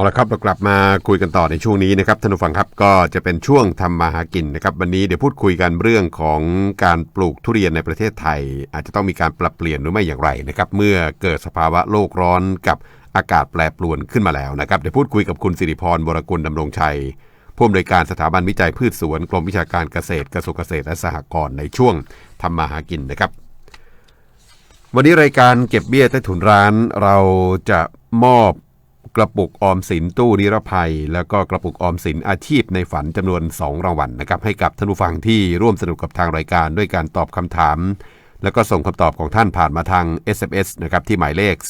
เอาละครับเรากลับมาคุยกันต่อในช่วงนี้นะครับท่านผู้ฟังครับก็จะเป็นช่วงทำมาหากินนะครับ วันนี้เดี๋ยวพูดคุยกันเรื่องของการปลูกทุเรียนในประเทศไทย อาจจะต้องมีการปรับเปลี่ยนหรือไม่อย่างไรนะครับ เมื่อเกิดสภาวะโลกร้อนกับอากาศแปรปรวนขึ้นมาแล้วนะครับเดี๋ยวพูดคุยกับคุณสิริพรบรกุลดำรงชัยผู้อำนวยการสถาบันวิจัยพืชสวนกรมวิชาการเกษตรกระทรวงเกษตรและสหกรณ์ในช่วงทำมาหากินนะครับวันนี้รายการเก็บเบี้ยใต้ถุนร้านเราจะมอบ กระปุกออมสินตู้นิรภัย แล้วก็กระปุกออมสินอาชีพในฝันจำนวน 2 รางวัลนะครับให้กับท่านผู้ฟังที่ร่วมสนุกกับทางรายการด้วยการตอบคำถาม แล้วก็ส่งคำตอบของท่านผ่านมาทาง SMS นะครับที่หมายเลข 4221075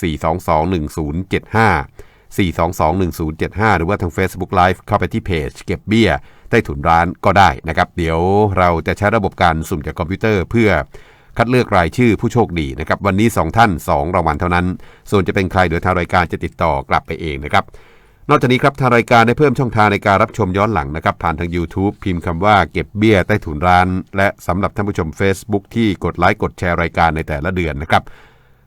4221075 หรือว่าทาง Facebook Live เข้าไปที่เพจเก็บเบี้ยใต้ถุนร้านก็ได้นะครับ เดี๋ยวเราจะใช้ระบบการสุ่มจากคอมพิวเตอร์เพื่อ คัดเลือกรายชื่อผู้โชคดีนะครับวันนี้ 2 ท่าน 2 รางวัลเท่านั้น ส่วนจะเป็นใครเดี๋ยวทางรายการจะติดต่อกลับไปเองนะครับนอกจากนี้ครับทางรายการได้เพิ่มช่องทางในการรับชมย้อนหลังนะครับผ่านทาง YouTube พิมพ์คำว่าเก็บเบี้ยใต้ถุนร้าน และสำหรับท่านผู้ชม Facebook ที่กดไลค์กดแชร์รายการในแต่ละเดือนนะครับ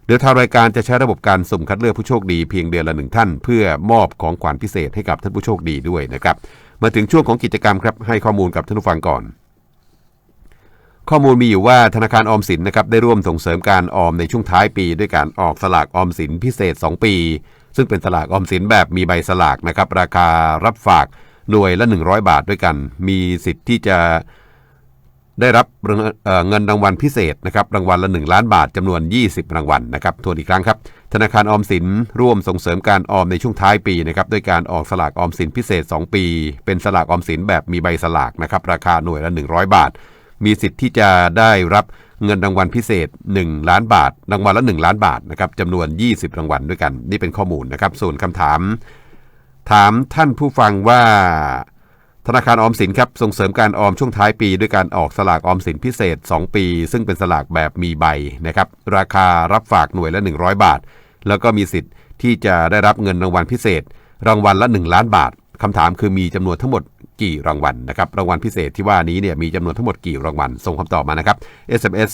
เดี๋ยวทางรายการจะใช้ระบบการสุ่มคัดเลือกผู้โชคดีเพียงเดือนละหนึ่งท่าน เพื่อมอบของขวัญพิเศษให้กับท่านผู้โชคดีด้วยนะครับมาถึงช่วงของกิจกรรมครับให้ข้อมูลกับท่านผู้ฟังก่อน ข้อมูลมีอยู่ว่าธนาคารออมสินนะครับได้ร่วมส่งเสริมการออมในช่วงท้ายปี ด้วยการออกสลากออมสินพิเศษ 2 ปี ซึ่งเป็นสลากออมสินแบบมีใบสลากนะครับราคารับฝากหน่วยละ 100 บาทด้วยกัน มีสิทธิ์ที่จะได้รับเเงินรางวัลพิเศษนะครับรางวัลละ 1 ล้านบาทจำนวน 20 รางวัลนะครับทวนอีกครั้งครับ ธนาคารออมสินร่วมส่งเสริมการออมในช่วงท้ายปีนะครับด้วยการออกสลากออมสินพิเศษ 2 ปี เป็นสลากออมสินแบบมีใบสลากนะครับราคาหน่วยละ 100 บาท มีสิทธิ์ที่จะได้รับเงินรางวัลพิเศษ 1 ล้านบาท รางวัลละ 1 ล้านบาทนะครับจำนวน 20 รางวัลด้วยกัน นี่เป็นข้อมูลนะครับ ส่วนคำถาม ถามท่านผู้ฟังว่าธนาคารออมสินครับส่งเสริมการออมช่วงท้ายปี ด้วยการออกสลากออมสินพิเศษ 2 ปี ซึ่งเป็นสลากแบบมีใบนะครับราคารับฝากหน่วยละ 100 บาท แล้วก็มีสิทธิ์ที่จะได้รับเงินรางวัลพิเศษ รางวัลละ 1 ล้านบาทคำถามคือมีจำนวนทั้งหมด กี่รางวัลนะครับ รางวัลพิเศษที่ว่านี้เนี่ยมีจำนวนทั้งหมดกี่รางวัล ส่งคำตอบมานะครับ SMS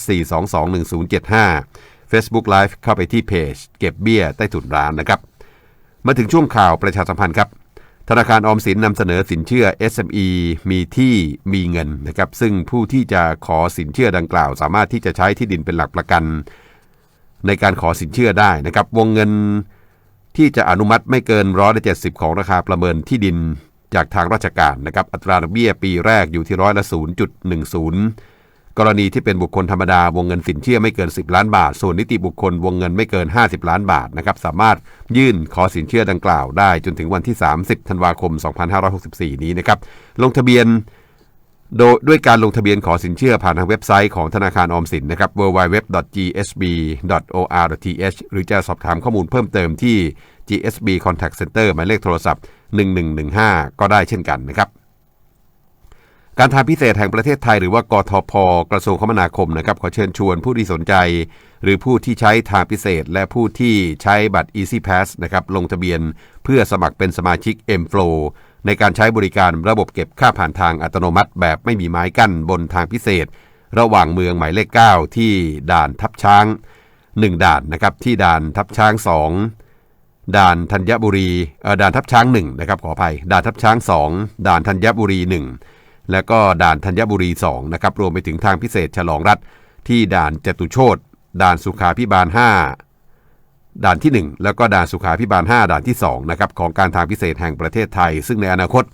4221075 Facebook Live เข้าไปที่เพจ เก็บเบี้ยใต้ถุนร้านนะครับ มาถึงช่วงข่าวประชาสัมพันธ์ครับ ธนาคารออมสินนำเสนอสินเชื่อ SME มีที่มีเงินนะครับ ซึ่งผู้ที่จะขอสินเชื่อดังกล่าว สามารถที่จะใช้ที่ดินเป็นหลักประกัน ในการขอสินเชื่อได้นะครับ วงเงินที่จะอนุมัติไม่เกินร้อยละเจ็ดสิบของราคาประเมินที่ดิน จากทางราชการนะครับอัตราดอกเบี้ยปีแรกอยู่ที่ร้อยละ 0.10 กรณีที่เป็นบุคคลธรรมดาวงเงินสินเชื่อไม่เกิน 10 ล้านบาท ส่วนนิติบุคคลวงเงินไม่เกิน 50 ล้านบาทนะครับสามารถยื่นขอสินเชื่อดังกล่าวได้จนถึงวันที่ 30 ธันวาคม 2564 นี้นะครับลงทะเบียนโดยด้วยการลงทะเบียนขอสินเชื่อผ่านทางเว็บไซต์ของธนาคารออมสินนะครับ www.gsb.or.th หรือจะสอบถามข้อมูลเพิ่มเติมที่ GSB Contact Center หมายเลขโทรศัพท์ 1115 ก็ได้เช่นกันนะครับ การทางพิเศษแห่งประเทศไทยหรือว่ากทพกระทรวงคมนาคมนะครับขอเชิญชวนผู้ที่สนใจ หรือผู้ที่ใช้ทางพิเศษ และผู้ที่ใช้บัตร Easy Pass นะครับลงทะเบียนเพื่อสมัครเป็นสมาชิก M Flow ในการใช้บริการระบบเก็บค่าผ่านทางอัตโนมัติ แบบไม่มีไม้กั้นบนทางพิเศษ ระหว่างเมืองหมายเลข 9 ที่ด่านทับช้าง 1 ด่านนะครับที่ด่านทับช้าง 2 ด่านธัญบุรีด่านทับช้าง1นะครับขออภัยด่านทับช้าง 2 ด่านธัญบุรี 1 แล้วก็ด่านธัญบุรี2นะครับรวมไปถึงทางพิเศษฉลองรัฐที่ด่านจตุโชตด่านสุขาพิบาล 5 ด่านที่ 1 แล้วก็ด่านสุขาพิบาล 5 ด่านที่2นะครับของการทางพิเศษแห่งประเทศไทย ซึ่งในอนาคต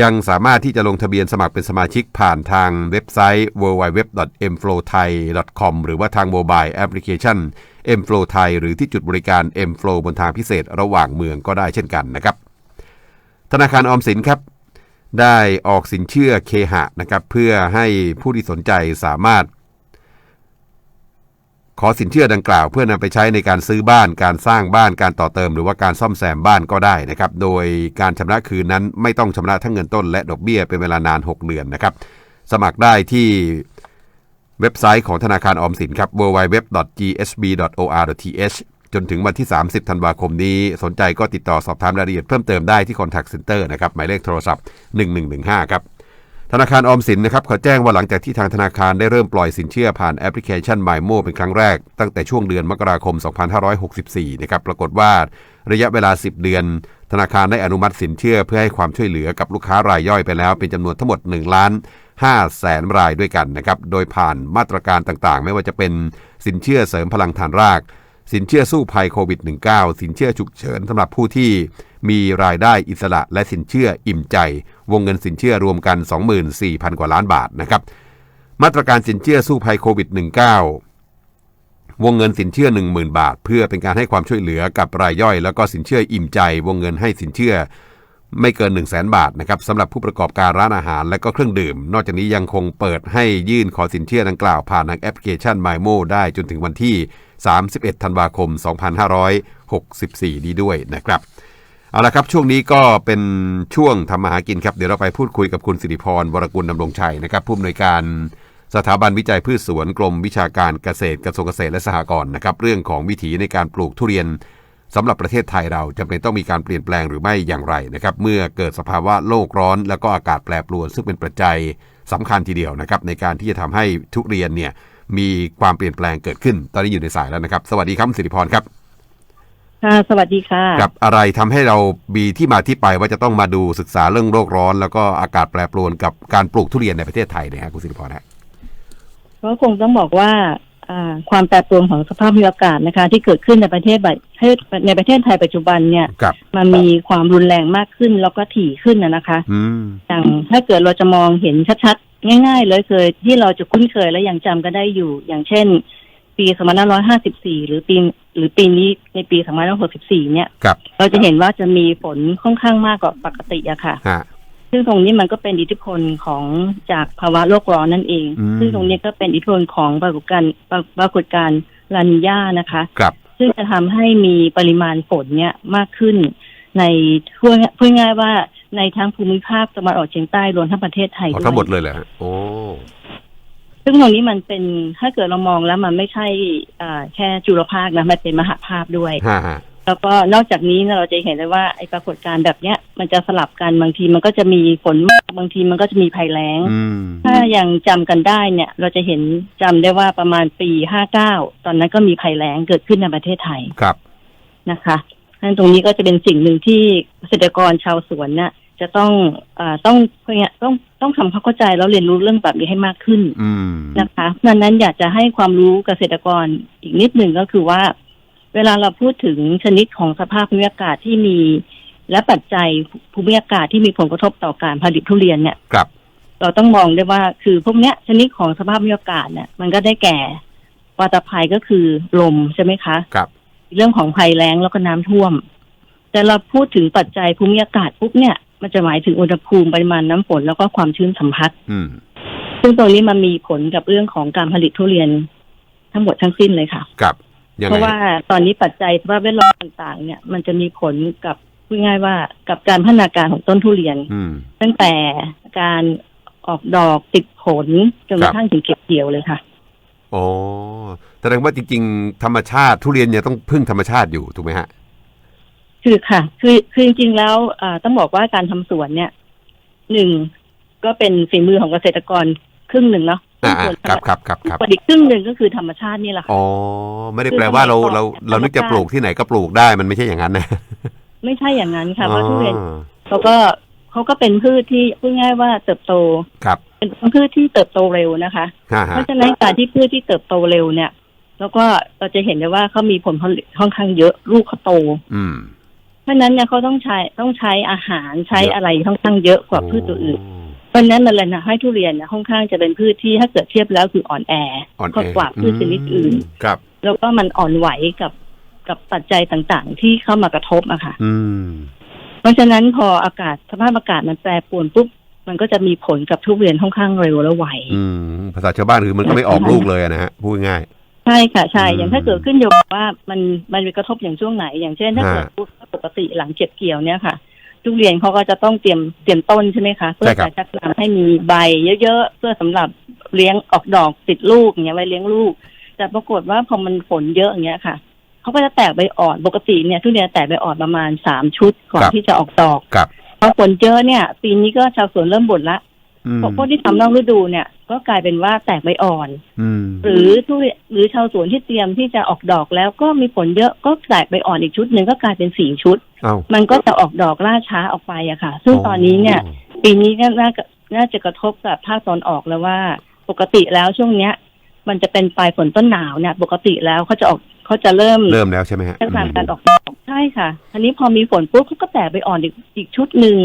ยังสามารถที่จะลงทะเบียนสมัครเป็นสมาชิกผ่านทางเว็บไซต์ www.mflowthai.com หรือว่าทางโมบายแอปพลิเคชัน mflow thai หรือที่จุดบริการ mflow บนทางพิเศษระหว่างเมืองก็ได้เช่นกันนะครับ ธนาคารออมสินครับ ได้ออกสินเชื่อเคหะนะครับเพื่อให้ผู้ที่สนใจสามารถ ขอสินเชื่อดังกล่าวเพื่อนำไปใช้ในการซื้อบ้าน การสร้างบ้านการต่อเติม หรือว่าการซ่อมแซมบ้านก็ได้นะครับ โดยการชำระคืนนั้นไม่ต้องชำระทั้งเงินต้น และดอกเบี้ยเป็นเวลานาน 6 เดือนนะครับ สมัครได้ที่ เว็บไซต์ของธนาคารออมสินครับ www.gsb.or.th จนถึงวันที่ 30 ธันวาคมนี้ สนใจก็ติดต่อสอบถามรายละเอียดเพิ่มเติมได้ที่ Contact Center นะครับ หมายเลขโทรศัพท์ 1115 ครับ ธนาคารออมสินนะครับเขาแจ้งว่าหลังจากที่ทางธนาคารได้เริ่มปล่อยสินเชื่อผ่านแอปพลิเคชัน m y m o เป็นครั้งแรก ตั้งแต่ช่วงเดือนมกราคม 2564 นะครับ ปรากฏว่าระยะเวลา 10 เดือน ธนาคารได้อนุมัติสินเชื่อเพื่อให้ความช่วยเหลือกับลูกค้ารายย่อยไปแล้วเป็นจำนวนทั้งหมด1ล้าน 5 แสนรายด้วยกันนะครับ โดยผ่านมาตรการต่างๆ ไม่ว่าจะเป็นสินเชื่อเสริมพลังฐานราก สินเชื่อสู้ภัยโควิด -19 สินเชื่อฉุกเฉินสำหรับผู้ที่มีรายได้อิสระและสินเชื่ออิ่มใจ วงเงินสินเชื่อรวมกัน 24,000 กว่าล้านบาทนะครับ มาตรการสินเชื่อสู้ภัยโควิด -19 วงเงินสินเชื่อ 10,000 บาท เพื่อเป็นการให้ความช่วยเหลือกับรายย่อย แล้วก็สินเชื่ออิ่มใจ วงเงินให้สินเชื่อ ไม่เกิน 1 0 0 0 0แบาทนะครับสำหรับผู้ประกอบการร้านอาหารและก็เครื่องดื่ม นอกจากนี้ยังคงเปิดให้ยื่นขอสินเชื่อดังกล่าวผ่านทางแอปพลิเคชัน m y m o ได้จนถึงวันที่ 31 ธันวาคม 2564 นี้ด้วยนะครับเอาละครับ ช่วงนี้ก็เป็นช่วงทำมาหากินครับ เดี๋ยวเราไปพูดคุยกับคุณสิริพรวรกุลดำรงชัยนะครับผู้อำนวยการสถาบันวิจัยพืชสวนกรมวิชาการเกษตรกระทรวงเกษตรและสหกรณ์นะครับเรื่องของวิถีในการปลูกทุเรียน สำหรับประเทศไทยเราจำเป็นต้องมีการเปลี่ยนแปลงหรือไม่อย่างไรนะครับ เมื่อเกิดสภาวะโลกร้อน แล้วก็อากาศแปรปรวน ซึ่งเป็นปัจจัยสำคัญทีเดียวนะครับ ในการที่จะทำให้ทุเรียนเนี่ยมีความเปลี่ยนแปลงเกิดขึ้น ตอนนี้อยู่ในสายแล้วนะครับ สวัสดีครับคุณสิริพรครับค่ะสวัสดีค่ะกับอะไรทำให้เรามีที่มาที่ไปว่าจะต้องมาดูศึกษาเรื่องโลกร้อน แล้วก็อากาศแปรปรวนกับการปลูกทุเรียนในประเทศไทยเนยครับคุณสิริพรฮะก็คงต้องบอกว่าอ่า ความแปรปรวนของสภาพภูมิอากาศนะคะ ที่เกิดขึ้นในประเทศแบบให้ในประเทศไทยปัจจุบันเนี่ยกับมันมีความรุนแรงมากขึ้นแล้วก็ถี่ขึ้นนะนะคะอืมอย่างถ้าเกิดเราจะมองเห็นชัดๆ ง่าย ๆ เลยเคยที่เราจะคุ้นเคยและยังจำก็ได้อยู่ อย่างเช่น ปี2554 หรือปีหรือปีนี้ในปี2564 เนี่ยกับเราจะเห็นว่าจะมีฝนค่อนข้างมากกว่าปกติอะค่ะฮะ ซึ่งตรงนี้มันก็เป็นอิทธิพลของจากภาวะโลกร้อนนั่นเองอืมซึ่งตรงนี้ก็เป็นอิทธิพลของปรากฏการณ์ปรปรากฏการณ์ลานิญานะคะกับซึ่งจะทำให้มีปริมาณฝนเนี่ยมากขึ้น ในพูดพูดง่ายๆว่าในทั้งภูมิภาคตะวันออกเฉียงใต้รวมทั้งประเทศไทยขอด้วยทั้งหมดเลยเหรอฮะโอ้ซึ่งตรงนี้มันเป็นถ้าเกิดเรามองแล้วมันไม่ใช่อ่าแค่จุลภาคนะมันเป็นมหาภาคด้วยฮะฮะ แล้วก็นอกจากนี้เนี่ยเราจะเห็นได้ว่าไอ้ปรากฏการณ์แบบเนี้ย มันจะสลับกันบางทีมันก็จะมีฝนมากบางทีมันก็จะมีภัยแล้งอืมถ้ายังจำกันได้เนี่ย เราจะเห็นจำได้ว่าประมาณปีห้าเก้าตอนนั้นก็มีภัยแล้งเกิดขึ้นในประเทศไทยครับนะคะนั่นตรงนี้ก็จะเป็นสิ่งหนึ่งที่เกษตรกรชาวสวนเนี่ยจะต้องอาต้องเนี่ยต้องต้องทำความเข้าใจแล้วเรียนรู้เรื่องแบบนี้ให้มากขึ้นอืมนะคะดังนั้นอยากจะให้ความรู้เกษตรกรอีกนิดหนึ่งก็คือว่า เวลาเราพูดถึงชนิดของสภาพภูมิอากาศที่มี และปัจจัยภูมิอากาศที่มีผลกระทบต่อการผลิตทุเรียนเนี่ยครับ เราต้องมองได้ว่าคือพวกเนี้ย ชนิดของสภาพภูมิอากาศเนี่ยมันก็ได้แก่วัตภัยก็คือลมใช่ไหมคะครับ เรื่องของภัยแล้งแล้วก็น้ำท่วม แต่เราพูดถึงปัจจัยภูมิอากาศปุ๊บเนี่ย มันจะหมายถึงอุณหภูมิปริมาณน้ำฝนแล้วก็ความชื้นสัมผัสอืมซึ่งตรงนี้มันมีผลกับเรื่องของการผลิตทุเรียนทั้งหมดทั้งสิ้นเลยค่ะกับยัง เพไงราะว่าตอนนี้ปัจจัยสภาพแวดล้อมต่างๆ เนี่ย มันจะมีผลกับพูดง่ายๆว่ากับการพัฒนาการของต้นทุเรียนอืมตั้งแต่การออกดอกติดผลจนกระทั่งถึงเก็บเกี่ยวเลยค่ะอ๋อแสดงว่าจริง ๆ ธรรมชาติทุเรียนเนี่ยต้องพึ่งธรรมชาติอยู่ถูกไหมฮะคือค่ะ คือคือจริงๆแล้วอ่าต้องบอกว่าการทำสวนเนี่ยหนึ่งก็เป็นฝีมือของเกษตรกรครึ่งหนึ่งเนาะ อ่าส่วนครับครับครับครับส่วนอีกครึ่งหนึ่งก็คือธรรมชาตินี่แหละค่ะ อ๋อไม่ได้แปลว่าเราเราเรานึกจะปลูกที่ไหนก็ปลูกได้มันไม่ใช่อย่างนั้นนะไม่ใช่อย่างนั้นค่ะเพราะอ๋อทุเรียนเขาก็เขาก็เป็นพืชที่พูดง่ายว่าเติบโต ครับเป็นพืชที่เติบโตเร็วนะคะ ฮ่าเพฮะราะฉะนั้นการที่พืชที่เติบโตเร็วเนี่ย แล้วก็เราจะเห็นได้ว่าเขามีผลผลิตค่อนข้างเยอะลูกเขาโต อืม เพราะฉะนั้นเนี่ยเขาต้องใช้ต้องใช้อาหารใช้เยอะ อะไรค่อนข้างเยอะกว่าพืชตัวอื่นเพ ราะฉะนั้นมันเลยนะให้ทุเรียนเนี่ยค่อนข้างจะเป็นพืชที่ถ้าเกิดเทียบแล้วคืออ่อนแออ่อนแอกว่าพืชชนิดอื่นครับ แล้วก็มันอ่อนไหวกับกับปัจจัยต่างๆ ที่เข้ามากระทบอะค่ะอืมเพราะฉะนั้นพออากาศสภาพอากาศมันแปรปรวนปุ๊บมันก็จะมีผลกับทุเรียนค่อนข้างเร็วและไวอืมภาษาชาวบ้านคือมันก็ไม่ออกลูกเลยอะนะฮะพูดง่ายใช่ค่ะใช่อืมอย่างถ้าเกิดขึ้นอยู่กับว่ามันมันมีกระทบอย่างช่วงไหน อย่างเช่นถ้าเกิดฮะปุ๊บปกติหลังเก็บเกี่ยวเนี่ยค่ะ ทุเรียนเขาก็จะต้องเตรียมเตรียมต้นใช่ไหมคะเพื่อใช่ครับจะชักนำให้มีใบ เยอะๆเพื่อสำหรับเลี้ยงออกดอกติดลูกอย่างเงี้ยไว้เลี้ยงลูก แต่ปรากฏว่าพอมันฝนเยอะอย่างเงี้ยค่ะเขาก็จะแตกใบอ่อนปกติเนี่ยทุเรียนแตกใบอ่อนประมาณสามชุดก่อนที่จะออกดอกกับพอฝนเยอะเนี่ยปีนี้ก็ชาวสวนเริ่มบ่นละอืมเพราะพวกที่ทำนอกฤดูเนี่ย ก็กลายเป็นว่าแตกใบอ่อนอืมหรือทุเรียนหรือชาวสวนที่เตรียมที่จะออกดอกแล้วก็มีผลเยอะก็แตกใบอ่อนอีกชุดหนึ่งก็กลายเป็นสี่ชุดเอ้ามันก็จะออกดอกล่าช้าออกไปอะค่ะ ซึ่งตอนนี้เนี่ย ปีนี้ก็น่าจะน่าจะกระทบกับภาคตอนออกแล้วว่า ปกติแล้วช่วงเนี้ย มันจะเป็นปลายฝนต้นหนาวเนี่ย ปกติแล้วเขาจะออกเขาจะเริ่มเริ่มแล้วใช่ไหมฮะเริ่มการออกดอกใช่ค่ะทีนี้พอมีฝนปุ๊บเขาก็แตกไปอ่อนอีกอีกชุดหนึ่ง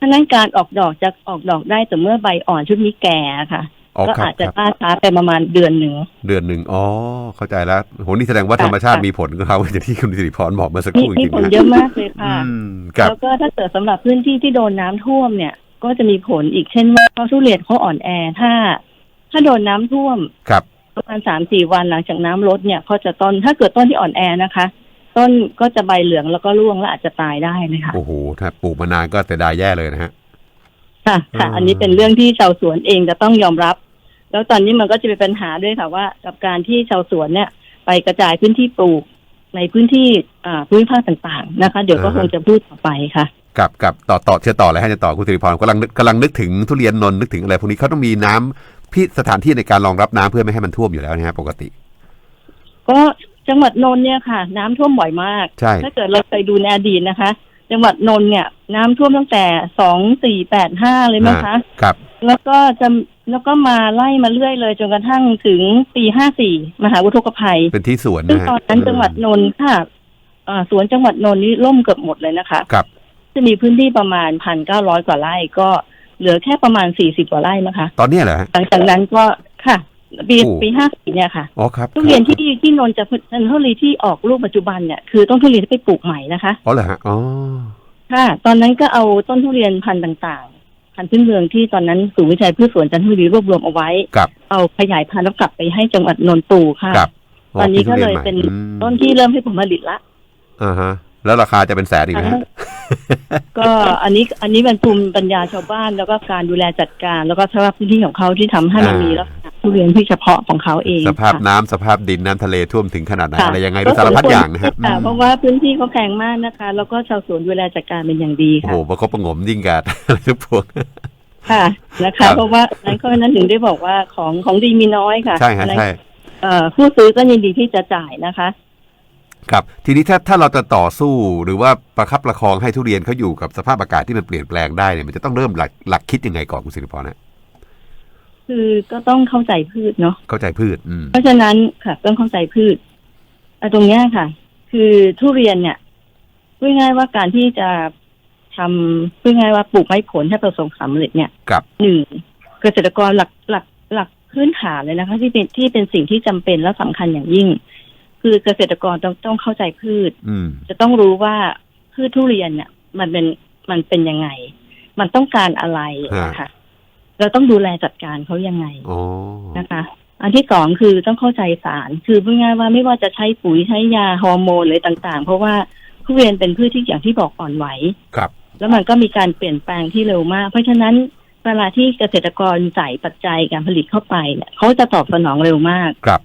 อืมฉะนั้นการออกดอกจะออกดอกได้แต่เมื่อใบอ่อนชุดนี้แก่ค่ะ อ๋อก็ครับอาจจะครับ ล่าช้าไปประมาณเดือนหนึ่ง เดือนหนึ่งอ๋อ เข้าใจแล้วโหนี่แสดงว่าค่ะธรรมชาติค่ะ มีผลกับเขาอย่างที่คุณสิริพรบอกเมื่อสักคมีรู่จมีริงผๆลนะเยอะมากเลยค่ะ อืมครับ แล้วก็ถ้าเกิดสำหรับพื้นที่ที่โดนน้ำท่วมเนี่ย ก็จะมีผลอีกเช่นว่าเพราะทุเรียนเขาอ่อนแอถ้า ถ้าโดนน้ำท่วมครับ ประมาณสามสี่วันหลังจากน้ำลดเนี่ยเขาจะต้นถ้าเกิดต้นที่อ่อนแอนะคะ ต้นก็จะใบเหลืองแล้วก็ร่วงและอาจจะตายได้เลยค่ะโอ้โหถ้าปลูกมานานก็แต่ดายแย่เลยนะฮะค่ะค่ะอืมอันนี้เป็นเรื่องที่ชาวสวนเองจะต้องยอมรับ แล้วตอนนี้มันก็จะเป็นปัญหาด้วยค่ะว่า กับการที่ชาวสวนเนี่ย ไปกระจายพื้นที่ปลูกในพื้นที่อ่าภูมิภาคต่างๆนะคะ เดี๋ยวก็คงจะพูดต่อไปค่ะกับกับต่อต่อเชื่อต่อเลยให้จะต่อคุณสิริพรกำลังนึกกำลังนึกถึงทุเรียนนนท์นึกถึงอะไรพวกนี้เขาต้องมีน้ำพี่สถานที่ในการรองรับน้ำเพื่อไม่ให้มันท่วมอยู่แล้วนะฮะปกติ ก็ จังหวัดนนท์เนี่ยค่ะ น้ำท่วมบ่อยมาก ใช่ ถ้าเกิดเราไปดูในอดีตนะคะ จังหวัดนนท์เนี่ย น้ำท่วมตั้งแต่สองสี่แปดห้าเลยมั้งคะครับ แล้วก็จะแล้วก็มาไล่มาเรื่อยเลยจนกระทั่งถึงปีห้าสี่มหาอุทกภัย เป็นที่สวนซึ่งนะฮะตอนนั้นจังหวัดนนท์ค่ะอ่าสวนจังหวัดนนท์นี่ล่มเกือบหมดเลยนะคะครับจะมีพื้นที่ประมาณพันเก้าร้อยกว่าไร่ก็เหลือแค่ประมาณสี่สิบกว่าไร่นะคะ ตอนเนี้ยเหรอฮะหลังจากนั้นก็ค่ะ ปีโอ้ ปีห้าสี่เนี่ยค่ะ อ๋อครับทุเรียนที่ที่นนท์จะเป็นทุเรียนที่ออกลูกปัจจุบันเนี่ยคือต้นทุเรียนที่ไปปลูกใหม่นะคะ อ๋อเหรอฮะอ๋อค่ะ ตอนนั้นก็เอาต้นทุเรียนพันธุ์ต่างๆ พันธุ์พื้นเมืองที่ตอนนั้นศูนย์วิจัยพืชสวนจันทบุรีรวบรวมเอาไว้ กับเอาขยายพันธุ์แล้วกลับไปให้จังหวัดนนท์ปลูกค่ะ กับตอนนี้ก็เลยเป็นอืมต้นที่เริ่มให้ผลผลิตละ อ่าฮะ แล้วราคาจะเป็นแสนอีกนะฮะ ก็อันนี้อันนี้เป็นภูมิปัญญาชาวบ้านแล้วก็การดูแลจัดการ แล้วก็สภาพพื้นที่ของเขาที่ทำให้มันอ่ามี มีลักษณะ ทุเรียนที่เฉพาะของเขาเองสภาพค่ะน้ำสภาพดินน้ำทะเลท่วมถึงขนาดไหนค่ะอะไรยังไงดูสารพัดอย่างนะฮะค่ะเพราะว่าพื้นที่เขาแพงมากนะคะ แล้วก็ชาวสวนดูแลจัดการเป็นอย่างดีโอ้ค่ะโหประคบประหงมยิ่งกับอะไรทุกพวกค่ะนะครัคะบเพราะว่านั้นก็นั้นถึงได้บอกว่าของของดีมีน้อยค่ะใช่ฮะนั้นใช่เอ่อผู้ซื้อก็ยินดีที่จะจ่ายนะคะ ครับ ทีนี้ถ้าถ้าเราจะต่อสู้หรือว่าประคับประคองให้ทุเรียนเขาอยู่กับสภาพอากาศที่มันเปลี่ยนแปลงได้เนี่ยมันจะต้องเริ่มหลักหลักคิดยังไงก่อนคุณสิริพรนะ คือก็ต้องเข้าใจพืชเนาะเข้าใจพืช อืมเพราะฉะนั้นค่ะ ต้องเข้าใจพืชอะตรงเนี้ยค่ะ คือทุเรียนเนี่ยพูดง่ายๆว่าการที่จะทำพูดง่ายๆว่าปลูกไม้ผลให้ประสบความสำเร็จเนี่ยกับหนึ่งเกษตรกรหลักหลักหลักพื้นฐานเลยนะคะ ที่เป็นที่เป็นสิ่งที่จำเป็นและสำคัญอย่างยิ่ง คือเกษตรกรต้องต้องเข้าใจพืชอืมจะต้องรู้ว่าพืชทุเรียนเนี่ย มันเป็นมันเป็นยังไง มันต้องการอะไรนะคะ เราต้องดูแลจัดการเขายังไงอ๋อนะคะ อันที่สองคือต้องเข้าใจสาร คือพูดง่ายๆว่าไม่ว่าจะใช้ปุ๋ยใช้ยาฮอร์โมนเลยต่างๆ เพราะว่าทุเรียนเป็นพืชที่อย่างที่บอกอ่อนไหวครับ แล้วมันก็มีการเปลี่ยนแปลงที่เร็วมาก เพราะฉะนั้นเวลาที่เกษตรกรใส่ปัจจัยการผลิตเข้าไปเนี่ยเขาจะตอบสนองเร็วมากครับ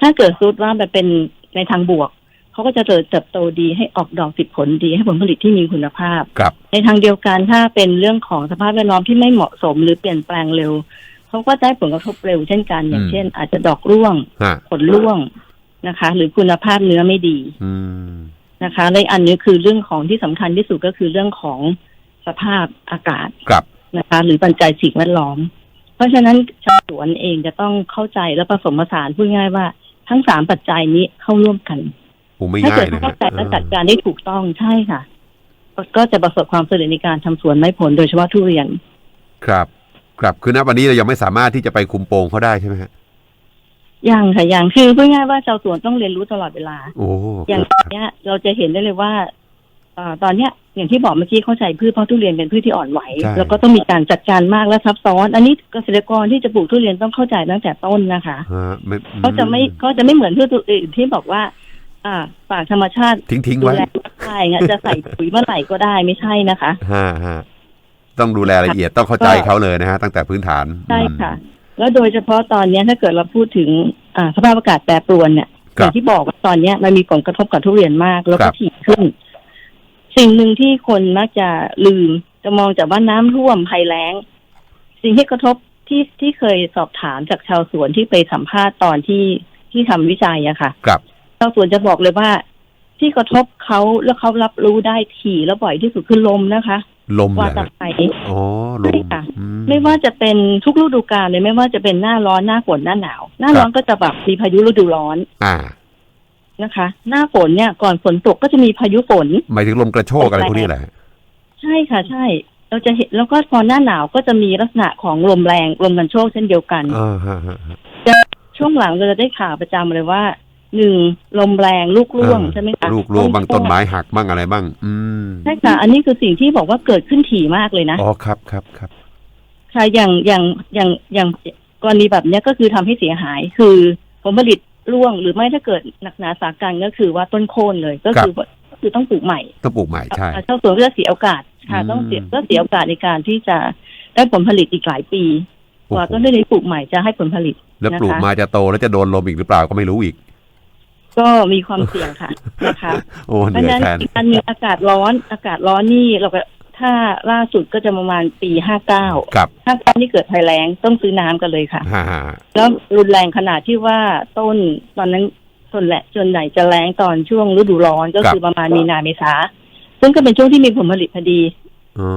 ถ้าเกิดซุดว่ามันเป็นในทางบวก เขาก็จะเติบเติบโตดีให้ออกดอกติดผลดีให้ผลผลิตที่มีคุณภาพ ครับ ในทางเดียวกันถ้าเป็นเรื่องของสภาพแวดล้อมที่ไม่เหมาะสมหรือเปลี่ยนแปลงเร็วเขาก็ได้ผลกระทบเร็วเช่นกัน อย่างอืมเช่น อาจจะดอกร่วงฮะผลร่วงนะคะ หรือคุณภาพเนื้อไม่ดีอืมนะคะและอีกอันนี้คือเรื่องของที่สำคัญที่สุดก็คือเรื่องของสภาพอากาศครับนะคะ หรือปัจจัยสิ่งแวดล้อม เพราะฉะนั้นชาวสวนเองจะต้องเข้าใจและผสมผสานพูดง่ายว่าทั้งสามปัจจัยนี้เข้าร่วมกัน โอ้ไม่ถ้าง่าเกิยดนะเข้าฮะใจและจัดการได้ถูกต้องใช่ค่ะ ก็จะประสบความสำเร็จในการทำสวนไม้ผลโดยเฉพาะทุเรียน ครับ ครับคือณวันนี้เรายังไม่สามารถที่จะไปคุมโปงเขาได้ใช่ไหมฮะอย่างค่ะอย่างคือพูดง่ายว่าชาวสวนต้องเรียนรู้ตลอดเวลาโอ้อย่างเนี้ย เราจะเห็นได้เลยว่าเอ่อตอนเนี้ยอย่างที่บอกเมื่อกี้เข้าใจพืชเพราะทุเรียนเป็นพืชที่อ่อนไหวใช่แล้วก็ต้องมีการจัดการมากและซับซ้อน อันนี้เกษตรกรที่จะปลูกทุเรียนต้องเข้าใจตั้งแต่ต้นนะคะฮะไม่เขาจะไม่เขาจะไม่เหมือนพืชตัวอื่นที่บอกว่า อ่าฝากธรรมชาติทิ้งทิ้งดูไว้แลได้เงี้ยจะใส่ปุ๋ยเมื่อไหร่ก็ได้ไม่ใช่นะคะฮะฮะต้องดูแลละเอียดต้องเข้าใจเขาเลยนะฮะตั้งแต่พื้นฐานใช่ค่ะ แล้วโดยเฉพาะตอนเนี้ยถ้าเกิดเราพูดถึงอ่าสภาพอากาศแปรปรวนเนี่ยอครัย่าบงที่บอกว่าตอนเนี้ยมันมีผลกระทบกับทุเรียนมาก แล้วคก็รับถี่ขึ้น สิ่งหนึ่งที่คนมักจะลืมจะมองจากว่าน้ำท่วมภัยแล้ง สิ่งที่กระทบที่ที่เคยสอบถามจากชาวสวนที่ไปสัมภาษณ์ตอนที่ที่ทำวิจัยอะค่ะ ครับ ชาวสวนจะบอกเลยว่า ที่กระทบเขาแล้วเขารับรู้ได้ถี่และบ่อยที่สุดคือลมนะคะลมเหรว่าอตะฮะไคร้อ๋อลมใช่ค่ะอืไม่ว่าจะเป็นทุกฤดูกาลเลยไม่ว่าจะเป็นหน้าร้อนหน้าฝนหน้าหนาว หน้าร้อนก็จะแบบมีพายุฤดูร้อน อ่านะคะ หน้าฝนเนี่ยก่อนฝนตกก็จะมีพายุฝนหมายถึงลมกระโชกอะไรพวกนี้แหละใช่ค่ะ ใช่ เราจะเห็นแล้วก็พอหน้าหนาวก็จะมีลักษณะของลมแรงลมกันโชกเช่นเดียวกันอ่าฮะฮะฮะช่วงหลังเราจะได้ข่าวประจำเลยว่า หนึ่งลมแรงลูกร่วงอ่าใช่ไหมคะลูกร่วงบางต้นไม้หักบ้างอะไรบ้าง อืมใช่ค่ะ อันนี้คือสิ่งที่บอกว่าเกิดขึ้นถี่มากเลยนะอ๋อครับครับครับค่ะอย่างอย่างอย่างอย่างกรณีแบบเนี้ยก็คือทำให้เสียหาย คือผลผลิตร่วงหรือไม่ถ้าเกิดหนักหนาสากันก็คือว่าต้นโค่นเลยก็คือว่าก็คือต้องปลูกใหม่ต้องปลูกใหม่ใช่ชาวสวนก็จะเสียโอกาสค่ะอืมต้องเสียก็เสียโอกาสในการที่จะได้ผลผลิตอีกหลายปีกว่าโอ้โหต้นที่ปลูกใหม่จะให้ผลผลิต แล้วนะคะปลูกมาจะโตแล้วจะโดนลมอีกหรือเปล่าก็ไม่รู้อีก ก็มีความเสี่ยงค่ะนะคะโอ้เพเหราะนื่อยฉะนั้นแทน อีกอันหนึงอากาศร้อนอากาศร้อนนี่เราก็ถ้าล่าสุดก็จะประมาณปีห้าเก้ากับห้าเก้านี่เกิดภัยแล้งต้องซื้อน้ำกันเลยค่ะ ฮ่าฮ่าแล้วรุนแรงขนาดที่ว่าต้นตอนนั้นส่วนแหละส่วนใหญ่จะแรงตอนช่วงฤดูร้อนก็คือประมาณมีนาเมษาซึ่งก็เป็นช่วงที่มีผลผลิตพอดี อ๋อ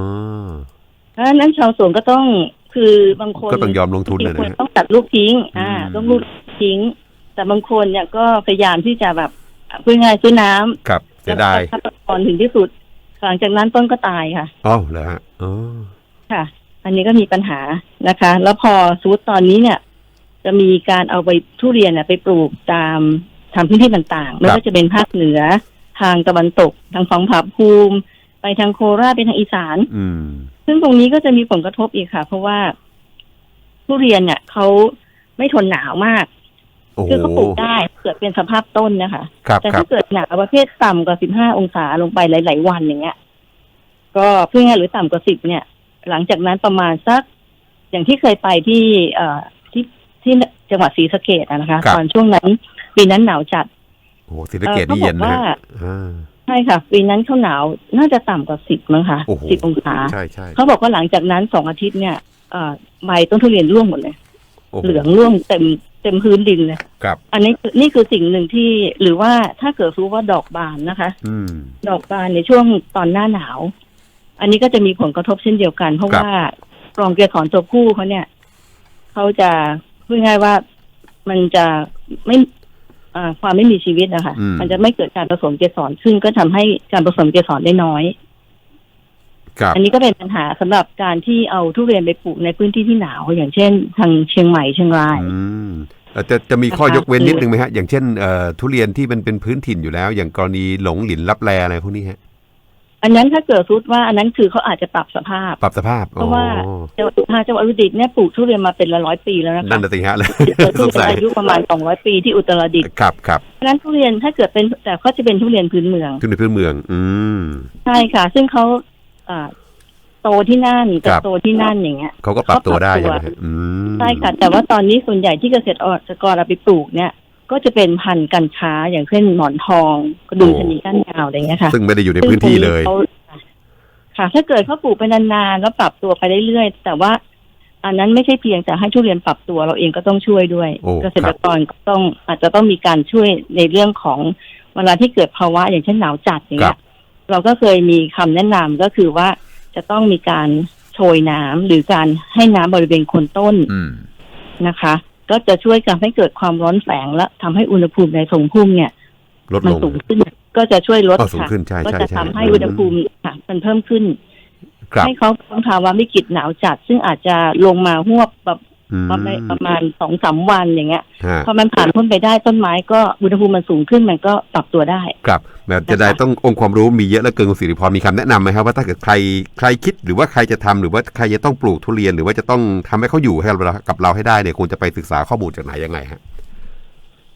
เพราะฉะนั้นชาวสวนก็ต้องคือบางคนก็ต้องยอมลงทุนจรินะงๆควรนะ ต้องตัดลูกทิ้ง อ่า อืม ต้องลูกทิ้ง แต่บางคนเนี่ยก็พยายามที่จะแบบพูดง่ายๆซื้อน้ำครับเสียดายแล้วก็คัดตอนถึงที่สุด หลังจากนั้นต้นก็ตายค่ะอ๋อเหรอฮะอ๋อค่ะ อันนี้ก็มีปัญหานะคะ แล้วพอสมมติตอนนี้เนี่ย จะมีการเอาไปทุเรียนเนี่ยไปปลูกตามทำพื้นที่ต่างๆ ไม่ว่าจะเป็นภาคเหนือ ทางตะวันตก ทางฝั่งผาภูมิ ไปทางโคราชไปทางอีสาน อืม ซึ่งตรงนี้ก็จะมีผลกระทบอีกค่ะ เพราะว่าทุเรียนเนี่ยเขาไม่ทนหนาวมากโอ้โห คือเขาปลูกได้เกิดเป็นสภาพต้นนะคะครับแต่ครัถ้าบเกิดหนาวประเภทต่ำกว่า15องศาลงไปหลาย ๆ วันอย่างเงี้ย ก็เพื่อง่ายหรือต่ำกว่า10เนี่ย หลังจากนั้นประมาณสัก อย่างที่เคยไปที่เอ่อที่ที่จังหวัดศรีสะเกดนะคะ ตอนช่วงนั้นปีนั้นหนาวจัดโอ้โหศรีสะเกดนี่เอ่อเย็นนะเขาบอกว่าฮะอ่าใช่ค่ะ ปีนั้นเขาหนาวน่าจะต่ำกว่า10มั้งคะโอ้โห10องศาใช่ใช่เขาบอกว่าหลังจากนั้นสองอาทิตย์เนี่ยเอ่อใบต้นทุเรียนร่วงหมดเลยโอ้โเหลืองร่วงเต็ม เต็มพื้นดินเลยครับ อันนี้คือนี่คือสิ่งหนึ่งที่หรือว่าถ้าเกิดรู้ว่าดอกบานนะคะ อืม ดอกบานในช่วงตอนหน้าหนาว อันนี้ก็จะมีผลกระทบเช่นเดียวกัน เพราะครับ ว่ากรองเกสรตัวผู้เขาเนี่ยเขาจะพูดง่ายๆว่ามันจะไม่อ่าความไม่มีชีวิตนะคะอืมมันจะไม่เกิดการผสมเกสรซึ่งก็ทำให้การผสมเกสรได้น้อยครับ อันนี้ก็เป็นปัญหาสำหรับการที่เอาทุเรียนไปปลูกในพื้นที่ที่หนาว อย่างเช่น ทางเชียงใหม่เชียงรายอืมเอ่อจะจะมีข้อยกเว้นนิดนึงไหมฮะ อย่างเช่นเอ่อทุเรียนที่มันเป็นพื้นถิ่นอยู่แล้ว อย่างกรณีหลงหลินรับแลอะไรพวกนี้ฮะอันนั้นถ้าเกิดรุดว่าอันนั้นคือเขาอาจจะปรับสภาพ ปรับสภาพ เพราะว่าอ๋อจังหวัดทางจังหวัดอุตรดิตถ์เนี่ยปลูกทุเรียนมาเป็นร้อยๆปีแล้วนะคะนั่นน่ะสิฮะเลยเกิดสทุงเรียสันยอายุประมาณสองร้อยปีที่อุตรดิตถ์ครับครับเพราะฉะนั้นทุเรียนถ้าเกิดเป็นแต่เขาจะเป็นทุเรียนพื้นเมืองทุนในพื้นเมือง อืมใช่ค่ะ ซึ่งเขา อ่าโตที่นั่นคกับรับโตที่นั่นอย่างเงี้ยเขาก็ปรับตัวได้เขาใช่ปไหรัมบตัวฮะอืมใช่ค่ะแต่ว่าตอนนี้ส่วนใหญ่ที่เกษตรกรเอาไปปลูกเนี่ย ก็จะเป็นพันธุ์กัญชาอย่างเช่นหมอนทองกระดุมชะนีก้านยาวอะไรเงี้ยค่ะ ซึ่งไม่ได้อยู่ในพื้นที่เลยซึ่งตรงนี้ขาค่ะ ถ้าเกิดเขาปลูกไปนานๆแล้วปรับตัวไปเรื่อยๆแต่ว่า อันนั้นไม่ใช่เพียงแต่ให้ทุเรียนปรับตัวเราเองก็ต้องช่วยด้วยโอ้เกษตรกรก็ต้องอาจจะต้องมีการช่วยในเรื่องของเวลาที่เกิดภาวะอย่างเช่นหนาวจัดอย่างครัเงี้บย เราก็เคยมีคำแนะนำก็คือว่าจะต้องมีการโชยน้ำหรือการให้น้ำบริเวณโคนต้นอืมนะคะ ก็จะช่วยกันให้เกิดความร้อนแฝงและทำให้อุณหภูมิในทรงพุ่มเนี่ยลดมันลงสูงขึ้นก็จะช่วยลดอ๋อสูงค่ะขึ้นใช่ก็ใช่จะใช่ทำให้อุณหภูมิค่ะมันเพิ่มขึ้นครับให้เขาพ้นภาวะวิกฤตหนาวจัด ซึ่งอาจจะลงมาหวบแบบ อืมประมาณประมาณสองสามวันอย่างเงี้ยฮะพอมันผ่านพ้นไปได้ต้นไม้ก็อุณหภูมิมันสูงขึ้นมันก็ปรับตัวได้ ครับแบบจะได้ต้ององค์ความรู้มีเยอะเหลือเกินคุณสิริพรมีคำแนะนำไหมครับว่าถ้าเกิดใครใครคิดหรือว่าใครจะทำหรือว่าใครจะต้องปลูกทุเรียนหรือว่าจะต้องทำให้เขาอยู่ให้เรากับเราให้ได้เนี่ยควรจะไปศึกษาข้อมูลจากไหนยังไงฮะ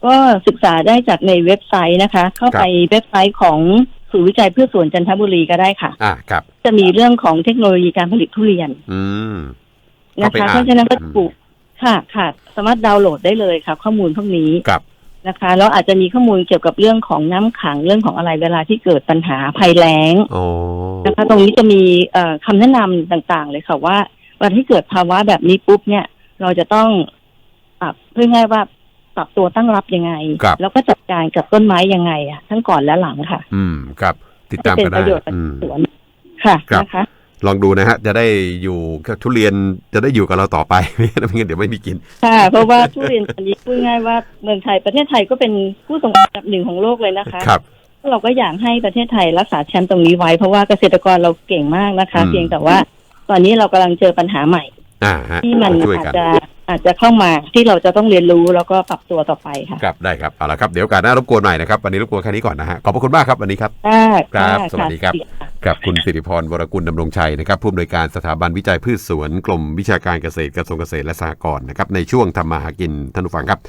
ก็ศึกษาได้จากในเว็บไซต์นะคะ เข้าไปเว็บไซต์ของศูนย์วิจัยพืชสวนจันทบุรีก็ได้ค่ะ อ่าครับ จะมีเรื่องของเทคโนโลยีการผลิตทุเรียน อืมนะเข้าไปคะอ่านเพราะฉะนั้นก็อืมปลูก ค่ะค่ะสามารถดาวน์โหลดได้เลยค่ะ ข้อมูลพวกนี้ครับนะคะแล้วอาจจะมีข้อมูลเกี่ยวกับเรื่องของน้ำขังเรื่องของอะไรเวลาที่เกิดปัญหาภัยแล้งอ๋อนะคะ ตรงนี้จะมีเอ่อคำแนะนำต่างๆ เลยค่ะว่าเวลาที่เกิดภาวะแบบนี้ปุ๊บเนี่ย เราจะต้องอะเพื่อง่ายว่าปรับตัวตั้งรับยังไงครับแล้วก็จัดการกับต้นไม้ยังไงอะทั้งก่อนและหลังค่ะ อืมครับ ติดตามเป็กันปได้ระโยชน์กับอืมสวนค่ะครับนะคะ ลองดูนะฮะ จะได้อยู่กับทุเรียนจะได้อยู่กับเราต่อไปไม่งั้นเดี๋ยวไม่มีกิน ค่ะ เพราะว่าทุเรียนตอนนี้พูดง่ายว่าเมืองไทยประเทศไทยก็เป็นผู้ส่งออกอันดับหนึ่งของโลกเลยนะคะครับเราก็อยากให้ประเทศไทยรักษาแชมป์ตรงนี้ไว้ เพราะว่าเกษตรกรเราเก่งมากนะคะอืมเพียงแต่ว่า ตอนนี้เรากำลังเจอปัญหาใหม่ อ่าฮะที่มันช่วยอาจกันจะอาจจะเข้ามาที่เราจะต้องเรียนรู้แล้วก็ปรับตัวต่อไปค่ะครับได้ครับเอาละครับเดี๋ยวโอการหน้ารบกวนใหม่นะครับวันนี้รบกวนแค่นี้ก่อนนะฮะขอบพระคุณมากครับวันนี้ครับค่ะครับค่ะสวัสดีครับะ ครับคุณสิริพรวรกุลดำรงชัยนะครับผู้อำนวยการสถาบันวิจัยพืชสวนกรมวิชาการเกษตรกระทรวงเกษตรและสหกรณ์นะครับในช่วงทำมาหากินท่านผู้ฟังครับ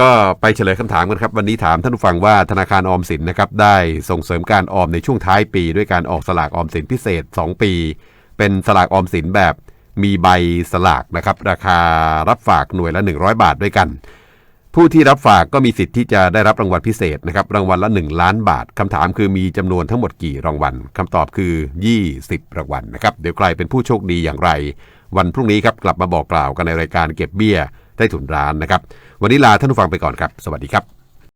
ก็ไปเฉลยคำถามกันครับ วันนี้ถามท่านผู้ฟังว่าธนาคารออมสินนะครับได้ส่งเสริมการออมในช่วงท้ายปี ด้วยการออกสลากออมสินพิเศษ 2 ปี เป็นสลากออมสินแบบ มีใบสลากนะครับ ราคารับฝากหน่วยละ 100 บาทด้วยกัน ผู้ที่รับฝากก็มีสิทธิ์ที่จะได้รับรางวัลพิเศษนะครับ รางวัลละ 1 ล้านบาทคำถามคือมีจำนวนทั้งหมดกี่รางวัลคำตอบคือ 20 รางวัลนะครับ เดี๋ยวใครเป็นผู้โชคดีอย่างไร วันพรุ่งนี้ครับกลับมาบอกกล่าวกันในรายการเก็บเบี้ยใต้ถุนร้านนะครับ วันนี้ลาท่านผู้ฟังไปก่อนครับ สวัสดีครับ